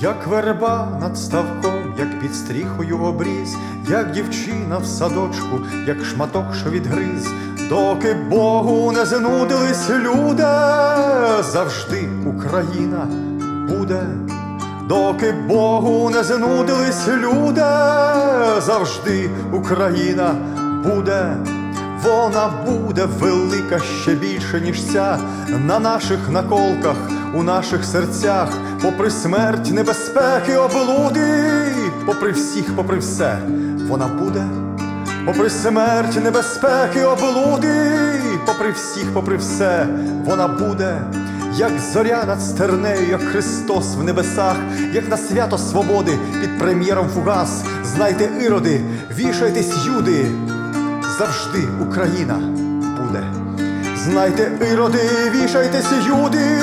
Як верба над ставком, як під стріхою обріз, як дівчина в садочку, як шматок, що відгриз, доки Богу не знудились люди, завжди Україна буде, доки Богу не знудились люди, завжди Україна буде. Вона буде велика ще більше, ніж ця на наших наколках, у наших серцях, попри смерть, небезпеки, облуди, попри всіх, попри все, вона буде, попри смерть, небезпеки, облуди, попри всіх, попри все, вона буде. Як зоря над стернею, як Христос в небесах, як на свято свободи під прем'єром фугас, знайте іроди, вішайтесь, юди, завжди Україна буде. Знайте, іроди, вішайтеся, юди,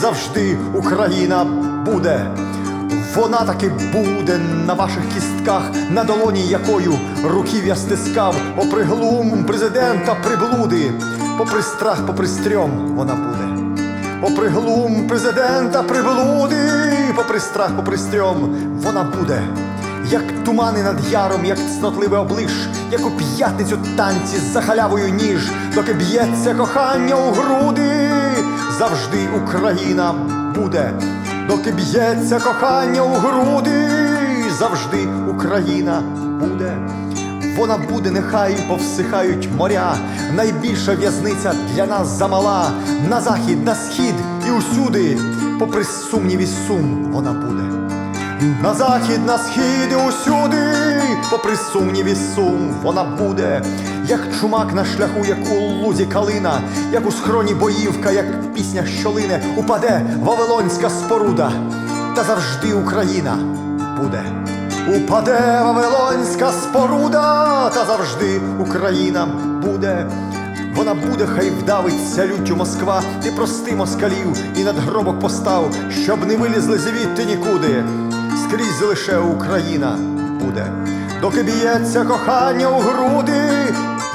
завжди Україна буде. Вона таки буде на ваших кістках, на долоні якою руків я стискав, попри глум президента приблуди, попри страх, попри стрьом вона буде. Попри глум президента приблуди, попри страх, попри стрьом, вона буде. Як тумани над яром, як цнотливе облиш, як у п'ятницю танці за халявою ніж, доки б'ється кохання у груди, завжди Україна буде, доки б'ється кохання у груди, завжди Україна буде. Вона буде, нехай повсихають моря, найбільша в'язниця для нас замала, на захід, на схід і усюди, попри сумнів і сум, вона буде. На захід, на схід і усюди, попри сумнів і сум, вона буде, як чумак на шляху, як у лузі калина, як у схроні боївка, як пісня що лине, упаде Вавилонська споруда, та завжди Україна буде. Упаде Вавилонська споруда, та завжди Україна буде. Вона буде, хай вдавиться люттю Москва, ти прости москалів і надгробок постав, щоб не вилізли звідти нікуди. Скрізь лише Україна буде. Доки б'ється кохання у груди,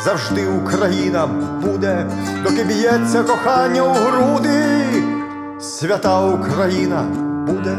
завжди Україна буде, доки б'ється кохання у груди, свята Україна буде.